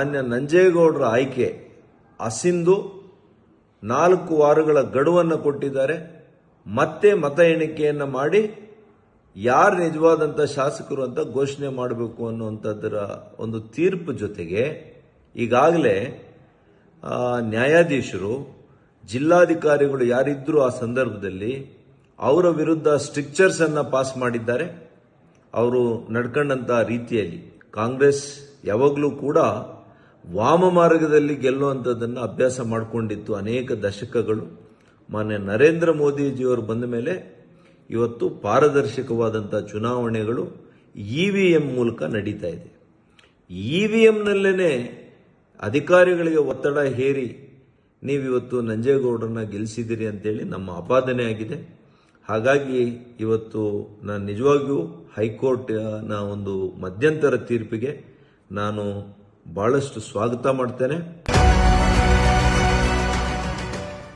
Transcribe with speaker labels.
Speaker 1: ಮಾನ್ಯ ನಂಜೇಗೌಡರ ಆಯ್ಕೆ. ಅಸಿಂದು ನಾಲ್ಕು ವಾರಗಳ ಗಡುವನ್ನು ಕೊಟ್ಟಿದ್ದಾರೆ. ಮತ್ತೆ ಮತ ಎಣಿಕೆಯನ್ನು ಮಾಡಿ ಯಾರು ನಿಜವಾದಂಥ ಶಾಸಕರು ಅಂತ ಘೋಷಣೆ ಮಾಡಬೇಕು ಅನ್ನುವಂಥದ್ದರ ಒಂದು ತೀರ್ಪು ಜೊತೆಗೆ ಈಗಾಗಲೇ ನ್ಯಾಯಾಧೀಶರು, ಜಿಲ್ಲಾಧಿಕಾರಿಗಳು ಯಾರಿದ್ದರೂ ಆ ಸಂದರ್ಭದಲ್ಲಿ ಅವರ ವಿರುದ್ಧ ಸ್ಟ್ರಿಕ್ಚರ್ಸ್ ಅನ್ನ ಪಾಸ್ ಮಾಡಿದ್ದಾರೆ. ಅವರು ನಡ್ಕೊಂಡಂತ ರೀತಿಯಲ್ಲಿ ಕಾಂಗ್ರೆಸ್ ಯಾವಾಗಲೂ ಕೂಡ ವಾಮ ಮಾರ್ಗದಲ್ಲಿ ಗೆಲ್ಲುವಂಥದ್ದನ್ನು ಅಭ್ಯಾಸ ಮಾಡಿಕೊಂಡಿತ್ತು ಅನೇಕ ದಶಕಗಳು. ಮಾನ್ಯ ನರೇಂದ್ರ ಮೋದಿಜಿಯವರು ಬಂದ ಮೇಲೆ ಇವತ್ತು ಪಾರದರ್ಶಕವಾದಂಥ ಚುನಾವಣೆಗಳು ಇ ವಿ ಎಂ ಮೂಲಕ ನಡೀತಾ ಇದೆ. ಇ ವಿ ಎಂನಲ್ಲೇ ಅಧಿಕಾರಿಗಳಿಗೆ ಒತ್ತಡ ಹೇರಿ ನೀವಿವತ್ತು ನಂಜೇಗೌಡರನ್ನ ಗೆಲ್ಲಿಸಿದಿರಿ ಅಂತೇಳಿ ನಮ್ಮ ಆಪಾದನೆ ಆಗಿದೆ. ಹಾಗಾಗಿ ಇವತ್ತು ನಾನು ನಿಜವಾಗಿಯೂ ಹೈಕೋರ್ಟ್ನ ಒಂದು ಮಧ್ಯಂತರ ತೀರ್ಪಿಗೆ ನಾನು ಬಹಳಷ್ಟು ಸ್ವಾಗತ ಮಾಡ್ತೇನೆ.